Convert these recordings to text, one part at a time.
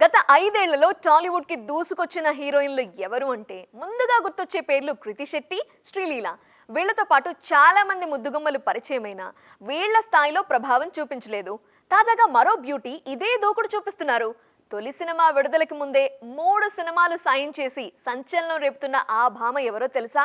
గత ఐదేళ్ళలో టాలీవుడ్కి దూసుకొచ్చిన హీరోయిన్లు ఎవరు అంటే ముందుగా గుర్తొచ్చే పేర్లు కృతి శెట్టి శ్రీలీల. వీళ్ళతో పాటు చాలా మంది ముద్దుగుమ్మలు పరిచయమైన వీళ్ళ స్థాయిలో ప్రభావం చూపించలేదు. తాజాగా మరో బ్యూటీ ఇదే దూకుడు చూపిస్తున్నారు. తొలి సినిమా విడుదలకి ముందే మూడు సినిమాలు సాయం చేసి సంచలనం రేపుతున్న ఆ భామ ఎవరో తెలుసా?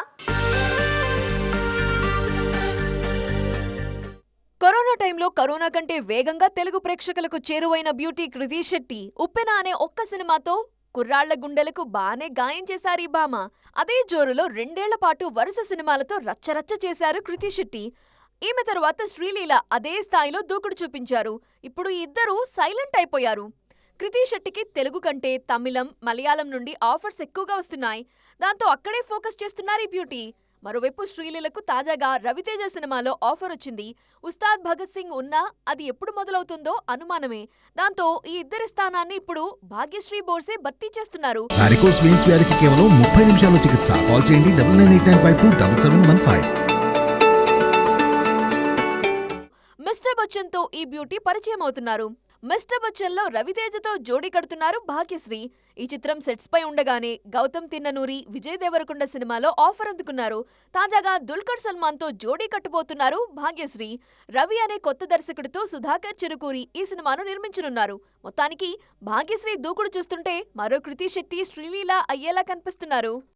టైంలో కరోనా కంటే వేగంగా తెలుగు ప్రేక్షకులకు చేరువైన బ్యూటీ కృతి శెట్టి ఉప్పెన అనే ఒక్క సినిమాతో కుర్రాళ్ళ గుండెలకు బానే గాయం చేశారు ఈ భామ. అదే జోరులో రెండేళ్ళ పాటు వరుస సినిమాలతో రచ్చరచ్చ చేశారు కృతి శెట్టి. ఈమె తరువాత శ్రీలీల అదే స్థాయిలో దూకుడు చూపించారు. ఇప్పుడు ఇద్దరూ సైలెంట్ అయిపోయారు. కృతి శెట్టికి తెలుగు కంటే తమిళం మలయాళం నుండి ఆఫర్స్ ఎక్కువగా వస్తున్నాయి. దాంతో అక్కడే ఫోకస్ చేస్తున్నారు ఈ బ్యూటీ. మరోవైపు శ్రీలీలకు తాజాగా రవితేజ సినిమాలో ఆఫర్ వచ్చింది. ఉస్తాద్ భగత్ సింగ్ ఉన్నా అది ఎప్పుడు మొదలవుతుందో అనుమానమే. దాంతో ఈ ఇద్దరి స్థానాన్ని ఇప్పుడు భాగ్యశ్రీ బోర్సే భర్తీ చేస్తున్నారు. వారికోస్ వెయిన్స్ వ్యాధికి కేవలం ముప్పై నిమిషాల్లో చికిత్స. కాల్ చేయండి double nine eight nine five two double seven one five. Mister బచ్చన్తో ఈ బ్యూటీ పరిచయం అవుతున్నారు మిస్టర్ బచ్చన్లో రవితేజతో జోడీ కడుతున్నారు భాగ్యశ్రీ. ఈ చిత్రం సెట్స్ పై ఉండగానే గౌతమ్ తిన్ననూరి విజయ్ దేవరకొండ సినిమాలో ఆఫర్ అందుకున్నారు. తాజాగా దుల్కర్ సల్మాన్తో జోడీ కట్టబోతున్నారు భాగ్యశ్రీ. రవి అనే కొత్త దర్శకుడితో సుధాకర్ చిరుకూరి ఈ సినిమాను నిర్మించనున్నారు. మొత్తానికి భాగ్యశ్రీ దూకుడు చూస్తుంటే మరో కృతి శెట్టి శ్రీలీల అయ్యేలా కనిపిస్తున్నారు.